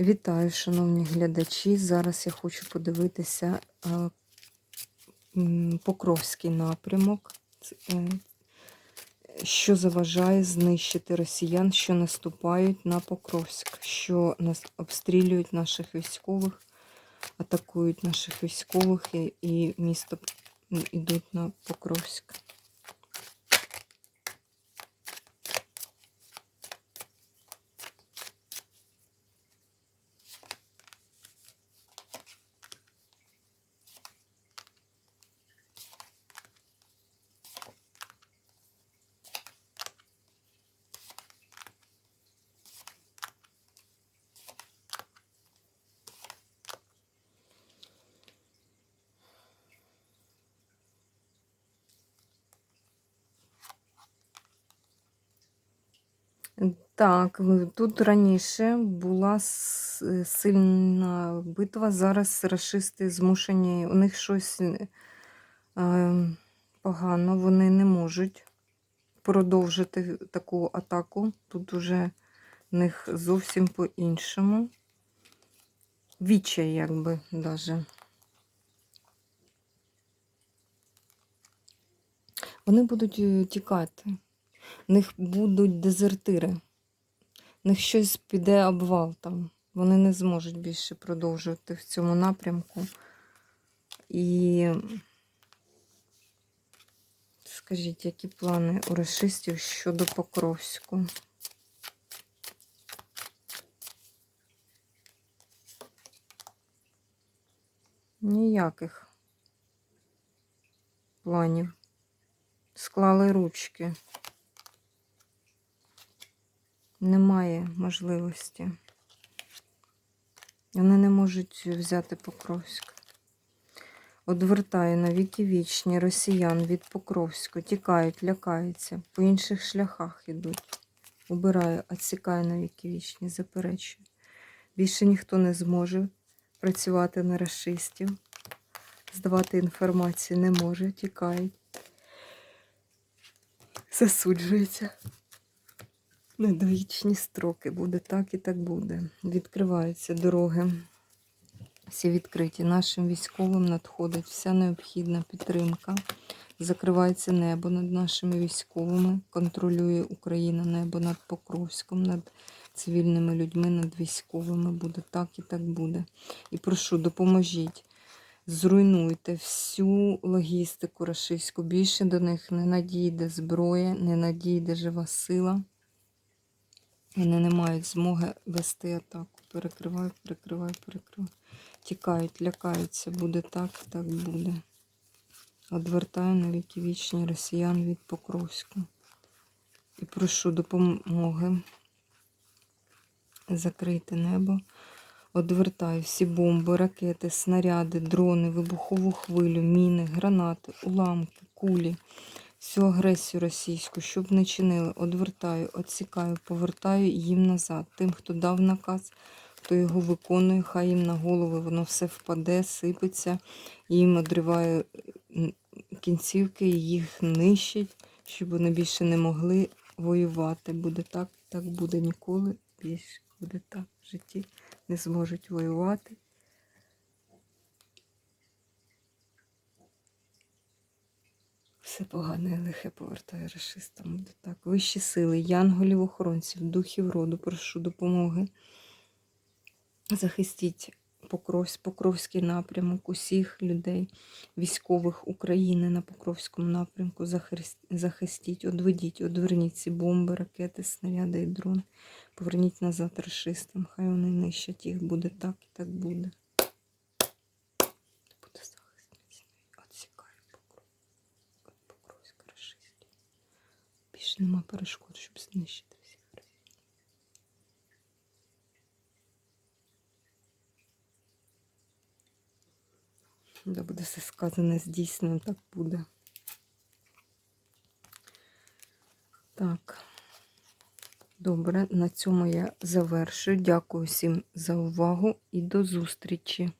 Вітаю, шановні глядачі. Зараз я хочу подивитися е, Покровський напрямок, е, що заважає знищити росіян, що наступають на Покровськ, що обстрілюють наших військових, атакують наших військових і місто йдуть на Покровськ. Так, тут раніше була сильна битва. Зараз рашисти змушені, у них щось е, погано, вони не можуть продовжити таку атаку. Тут уже в них зовсім по-іншому. Відчай, якби даже. Вони будуть е, тікати. В них будуть дезертири. В них щось піде обвал там. Вони не зможуть більше продовжувати в цьому напрямку. І скажіть, які плани у расистів щодо Покровську? Ніяких планів. Склали ручки. Немає можливості. Вони не можуть взяти Покровськ. Одвертаю на віки вічні росіян від Покровську. Тікають, лякаються, по інших шляхах йдуть. Убираю, відсікаю на віки вічні, заперечую. Більше ніхто не зможе працювати на расистів, здавати інформацію не може, тікають. Засуджується. Недовічні строки. Буде так і так буде. Відкриваються дороги. Всі відкриті. Нашим військовим надходить вся необхідна підтримка. Закривається небо над нашими військовими. Контролює Україна небо над Покровськом, над цивільними людьми, над військовими. Буде так і так буде. І прошу, допоможіть. Зруйнуйте всю логістику рашистську. Більше до них не надійде зброя, не надійде жива сила. Вони не мають змоги вести атаку. Перекриваю, перекриваю, перекриваю. Тікають, лякаються. Буде так, так буде. Одвертаю на віки вічні росіян від Покровську. І прошу допомоги. Закрийте небо. Одвертаю всі бомби, ракети, снаряди, дрони, вибухову хвилю, міни, гранати, уламки, кулі, всю агресію російську, щоб не чинили, одвертаю, відсікаю, повертаю їм назад. Тим, хто дав наказ, хто його виконує, хай їм на голови воно все впаде, сипеться, їм одриваю кінцівки, їх нищить, щоб вони більше не могли воювати. Буде так, так буде ніколи більше. Буде так в житті. Не зможуть воювати. Все погане лихе повертає расистам. Буде так. Вищі сили, янголів, охоронців, духів роду, прошу допомоги. Захистіть Покровськ, Покровський напрямок усіх людей, військових України на Покровському напрямку. Захистіть, одведіть, одверніть ці бомби, ракети, снаряди і дрони. Поверніть назад расистам, хай вони нищать їх. Буде так і так. Буде Більше нема перешкод, щоб знищити всіх. Да буде все сказане здійснено, так буде. Так. Добре, на цьому я завершую. Дякую всім за увагу і до зустрічі!